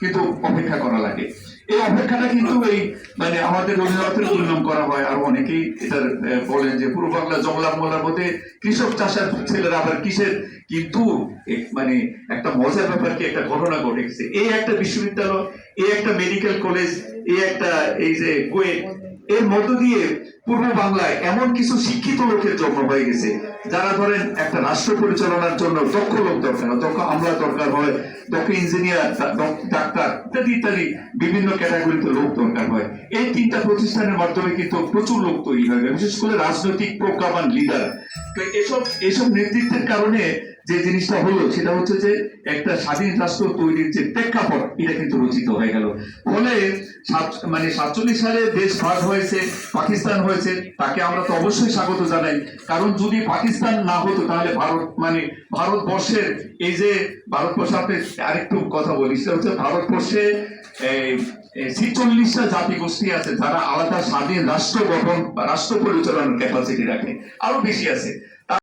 কিন্তু অপেক্ষা করা লাগে। এই অপেক্ষাটা কিন্তু এই মানে আমাদের রবীন্দ্রনাথের পরিণাম করা হয়, আর অনেকেই এটার বলেন যে পূর্ব বাংলা জংলা মোলার মধ্যে কৃষক চাষার ছেলেরা আবার কিসের? কিন্তু মানে একটা মজার ব্যাপার কি, একটা ঘটনা ঘটে গেছে। এই একটা বিশ্ববিদ্যালয়, এই একটা মেডিকেল কলেজ এই একটা এই যে কুয়েট এর মধ্য দিয়ে পূর্ব বাংলায় এমন কিছু শিক্ষিত লোকের জন্ম হয়ে গেছে, যারা ধরেন একটা রাষ্ট্র পরিচালনার জন্য দক্ষ লোক দরকার দক্ষ আমলা দরকার হয়, দক্ষ ইঞ্জিনিয়ার ডাক্তার ইত্যাদি ইত্যাদি বিভিন্ন ক্যাটাগরিতে লোক দরকার হয়। এই তিনটা প্রতিষ্ঠানের মাধ্যমে কিন্তু প্রচুর লোক তৈরি হয় বিশেষ করে রাজনৈতিক প্রজ্ঞাবান লিডার। এসব এসব নেতৃত্বের কারণে যে জিনিসটা হলো, সেটা হচ্ছে যে একটা স্বাধীন রাষ্ট্র তৈরির যে প্রেক্ষাপট, এটা কিন্তু রচিত হয়ে গেল। ফলে মানে সাতচল্লিশ সালে দেশ ভাগ হয়েছে, পাকিস্তান হয়েছে, তাকে আমরা তো অবশ্যই স্বাগত জানাই। কারণ যদি পাকিস্তান না হতো, তাহলে ভারত মানে ভারতবর্ষের এই যে ভারতবর্ষ আপনি আরেকটু কথা বলি, সেটা হচ্ছে ভারতবর্ষে ছিচল্লিশটা জাতিগোষ্ঠী আছে, যারা আলাদা স্বাধীন রাষ্ট্র গঠন রাষ্ট্র পরিচালনার ক্যাপাসিটি রাখে, আরও বেশি আছে।